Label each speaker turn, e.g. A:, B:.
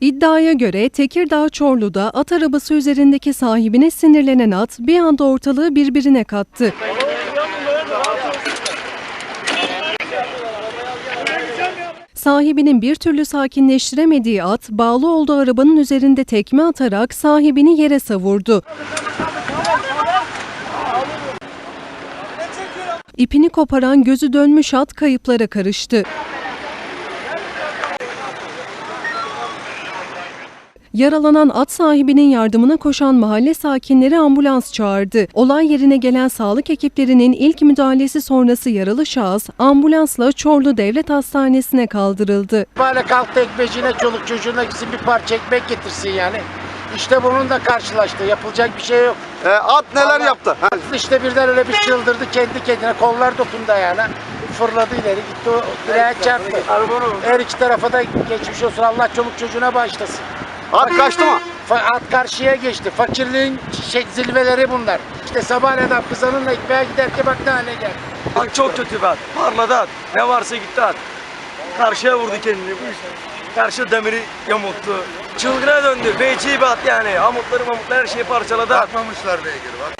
A: İddiaya göre Tekirdağ Çorlu'da at arabası üzerindeki sahibine sinirlenen at bir anda ortalığı birbirine kattı. Sahibinin bir türlü sakinleştiremediği at bağlı olduğu arabanın üzerinde tekme atarak sahibini yere savurdu. İpini koparan gözü dönmüş at kayıplara karıştı. Yaralanan at sahibinin yardımına koşan mahalle sakinleri ambulans çağırdı. Olay yerine gelen sağlık ekiplerinin ilk müdahalesi sonrası yaralı şahıs ambulansla Çorlu Devlet Hastanesi'ne kaldırıldı.
B: Böyle kalktı ekmeğine çoluk çocuğuna gitsin bir parça ekmek getirsin yani. İşte bunun da karşılaştı. Yapılacak bir şey yok.
C: E, at neler
B: Allah-
C: yaptı?
B: İşte birden öyle bir çıldırdı kendi kendine. Kollar dokundu ayağına. Fırladı ileri gitti o direğe çarptı. Her iki tarafa da geçmiş olsun. Allah çoluk çocuğuna bağışlasın.
C: At kaçtı mı?
B: Fa- At karşıya geçti. Fakirliğin şey, zilveleri bunlar. İşte sabahleyin adam kızanınla ekmeğe giderken bak ne hale geldi.
D: At çok kötü bir at. Parladı at. Ne varsa gitti at. Karşıya vurdu kendini. Karşı demiri yamulttu. Çılgına döndü. Feci bir at yani. Amutları mamutları her şeyi parçaladı at.
E: Bakmamışlar beygir bak.